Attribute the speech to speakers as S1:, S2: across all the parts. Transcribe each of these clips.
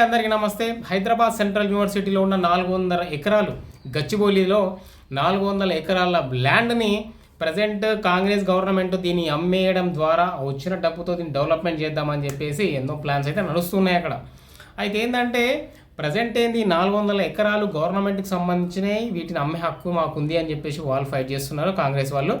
S1: అందరికీ నమస్తే. హైదరాబాద్ సెంట్రల్ యూనివర్సిటీలో ఉన్న నాలుగు వందల ఎకరాలు గచ్చిబౌలిలో నాలుగు వందల ఎకరాల ల్యాండ్ని ప్రజెంట్ కాంగ్రెస్ గవర్నమెంట్ దీన్ని అమ్మేయడం ద్వారా వచ్చిన డబ్బుతో దీన్ని డెవలప్మెంట్ చేద్దామని చెప్పేసి ఎన్నో ప్లాన్స్ అయితే నడుస్తున్నాయి అక్కడ. అయితే ఏంటంటే ప్రజెంట్ ఏంది నాలుగు వందల ఎకరాలు గవర్నమెంట్కి సంబంధించినవి వీటిని అమ్మే హక్కు మాకుంది అని చెప్పేసి వాళ్ళు ఫైట్ చేస్తున్నారు కాంగ్రెస్ వాళ్ళు.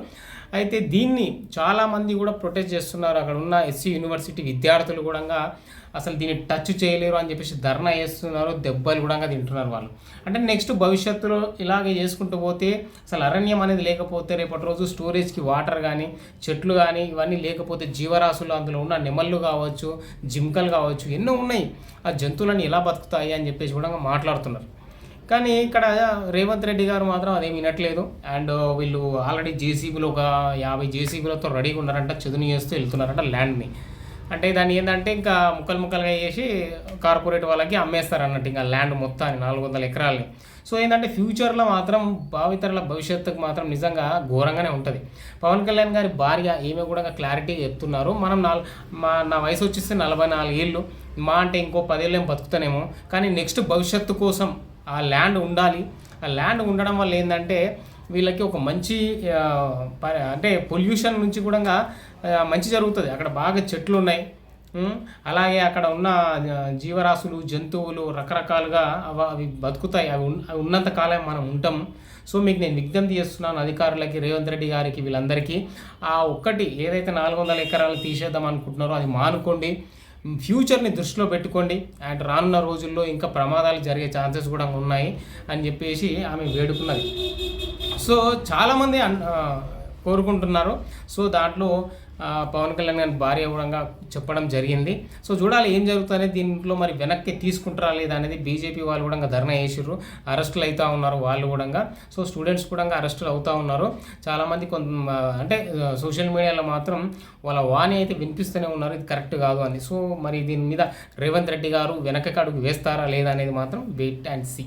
S1: అయితే దీన్ని చాలామంది కూడా ప్రొటెస్ట్ చేస్తున్నారు. అక్కడ ఉన్న ఎస్సీ యూనివర్సిటీ విద్యార్థులు కూడా అసలు దీన్ని టచ్ చేయలేరు అని చెప్పేసి ధర్నా చేస్తున్నారు. దెబ్బలు కూడా తింటున్నారు వాళ్ళు. అంటే నెక్స్ట్ భవిష్యత్తులో ఇలాగే చేసుకుంటూ పోతే అసలు అరణ్యం అనేది లేకపోతే రేపటి రోజు స్టోరేజ్కి వాటర్ కానీ చెట్లు కానీ ఇవన్నీ లేకపోతే జీవరాశులు అందులో ఉన్న నెమళ్ళు కావచ్చు జింకలు కావచ్చు ఎన్నో ఉన్నాయి. ఆ జంతువులన్నీ ఎలా బతుకుతాయి అని చెప్పేసి కూడా మాట్లాడుతున్నారు. కానీ ఇక్కడ రేవంత్ రెడ్డి గారు మాత్రం అదేం వినట్లేదు. అండ్ వీళ్ళు ఆల్రెడీ జేసీబీలో ఒక యాభై జేసీబీలతో రెడీగా ఉన్నారంట చదును చేస్తూ వెళ్తున్నారంట ల్యాండ్ని. అంటే దాన్ని ఏంటంటే ఇంకా ముక్కలు ముక్కలుగా చేసి కార్పొరేట్ వాళ్ళకి అమ్మేస్తారు అన్నట్టు ఇంకా ల్యాండ్ మొత్తాన్ని నాలుగు వందల ఎకరాలని. సో ఏంటంటే ఫ్యూచర్లో మాత్రం భావితరుల భవిష్యత్తుకు మాత్రం నిజంగా ఘోరంగానే ఉంటుంది. పవన్ కళ్యాణ్ గారి భార్య ఈమె కూడా క్లారిటీ చెప్తున్నారు. మనం నాలుగు మా నా వయసు వచ్చేస్తే నలభై నాలుగు ఏళ్ళు మా అంటే ఇంకో పదేళ్ళు ఏం బతుకుతానేమో. కానీ నెక్స్ట్ భవిష్యత్తు కోసం ఆ ల్యాండ్ ఉండాలి. ఆ ల్యాండ్ ఉండడం వల్ల ఏంటంటే వీళ్ళకి ఒక మంచి ప- అంటే పొల్యూషన్ నుంచి కూడా మంచి జరుగుతుంది. అక్కడ బాగా చెట్లు ఉన్నాయి అలాగే అక్కడ ఉన్న జీవరాశులు జంతువులు రకరకాలుగా అవి అవి బతుకుతాయి. అవి అవి ఉన్నంత కాలం మనం ఉంటాం. సో మీకు నేను విజ్ఞప్తి చేస్తున్నాను అధికారులకి రేవంత్ రెడ్డి గారికి వీళ్ళందరికీ. ఆ ఒక్కటి ఏదైతే నాలుగు వందల ఎకరాలు తీసేద్దాం అనుకుంటున్నారో అది మానుకోండి. ఫ్యూచర్ని దృష్టిలో పెట్టుకోండి. అండ్ రానున్న రోజుల్లో ఇంకా ప్రమాదాలు జరిగే ఛాన్సెస్ కూడా ఉన్నాయి అని చెప్పేసి ఆమె వేడుకున్నది. సో చాలామంది అన్- కోరుకుంటున్నారు. సో దాంట్లో పవన్ కళ్యాణ్ గారి భార్య కూడా చెప్పడం జరిగింది. సో చూడాలి ఏం జరుగుతుంది దీంట్లో మరి వెనక్కి తీసుకుంటారా లేదా అనేది బీజేపీ వాళ్ళు కూడా ధర్నా చేసిర్రు. అరెస్టులు అవుతూ ఉన్నారు వాళ్ళు కూడా సో స్టూడెంట్స్ కూడా అరెస్టులు అవుతూ ఉన్నారు. చాలామంది కొంత అంటే సోషల్ మీడియాలో మాత్రం వాళ్ళ వాణి అయితే వినిపిస్తూనే ఉన్నారు. ఇది కరెక్ట్ కాదు అని. సో మరి దీని మీద రేవంత్ రెడ్డి గారు వెనక అడుగు వేస్తారా లేదా అనేది మాత్రం వెయిట్ అండ్ సీ